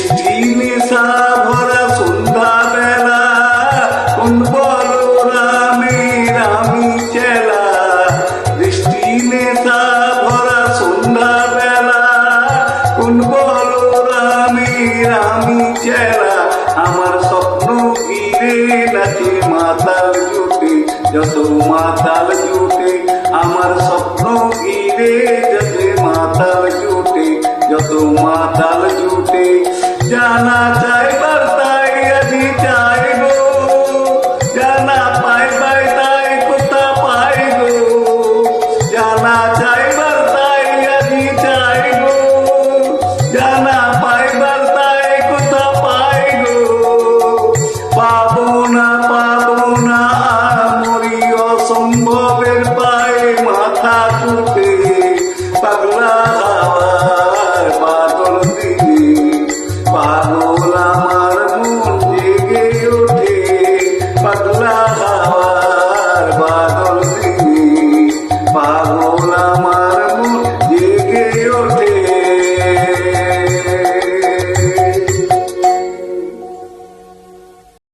মিষ্টি নেশা ভরা সন্ধ্যা বেলা কোন বলো রামের আমি চেলা মিষ্টি নেশা ভরা সন্ধ্যা বেলা কোন বলো রামের আমি চেলা আমার স্বপ্ন ঘিরে নাচে মাতাল জুটে, যত মাতাল মাতাল জুটে, যত মাতাল জুটে জানা চাইবার তাই আমি চাইব জানা পাইবাই তাই কোথা পাইব জানা চাইবার তাই আমি চাইব জানা পাইবার তাই কোথা পাইব পাবো না পাবো না মরি অসম্ভবের পায়ে মাথা তুলে